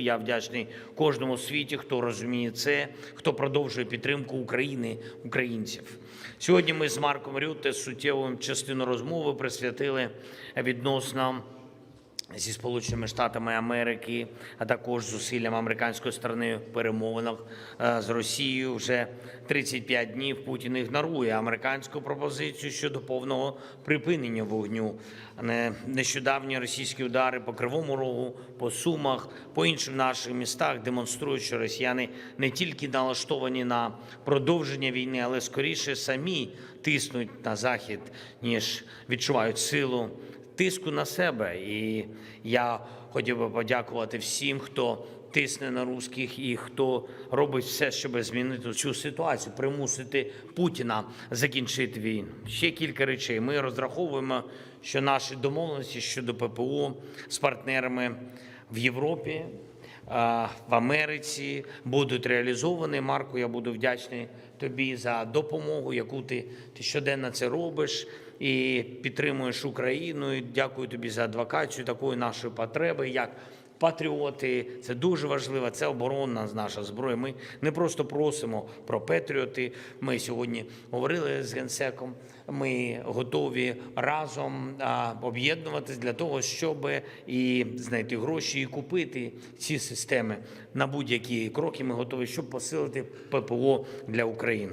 Я вдячний кожному світі, хто розуміє це, хто продовжує підтримку України, українців. Сьогодні ми з Марком Рютте суттєву частину розмови присвятили відносно зі Сполученими Штатами Америки, а також зусиллям американської сторони в перемовинах е, з Росією. Вже 35 днів Путін ігнорує американську пропозицію щодо повного припинення вогню. Не- Нещодавні російські удари по Кривому Рогу, по Сумах, по іншим наших містах демонструють, що росіяни не тільки налаштовані на продовження війни, але скоріше самі тиснуть на захід, ніж відчувають силу тиску на себе. І я хотів би подякувати всім, хто тисне на русських і хто робить все, щоб змінити цю ситуацію, примусити Путіна закінчити війну. Ще кілька речей. Ми розраховуємо, що наші домовленості щодо ППО з партнерами в Європі. В Америці будуть реалізовані. Марку, я буду вдячний тобі за допомогу, яку ти, ти щоденно це робиш і підтримуєш Україну. І Дякую тобі за адвокацію такої нашої потреби, як патріоти. Це дуже важливо. Це оборонна наша зброя. Ми не просто просимо про патріоти. Ми сьогодні говорили з генсеком. Ми готові разом об'єднуватись для того, щоб і знайти гроші і купити ці системи на будь-які кроки. Ми готові, щоб посилити ППО для України.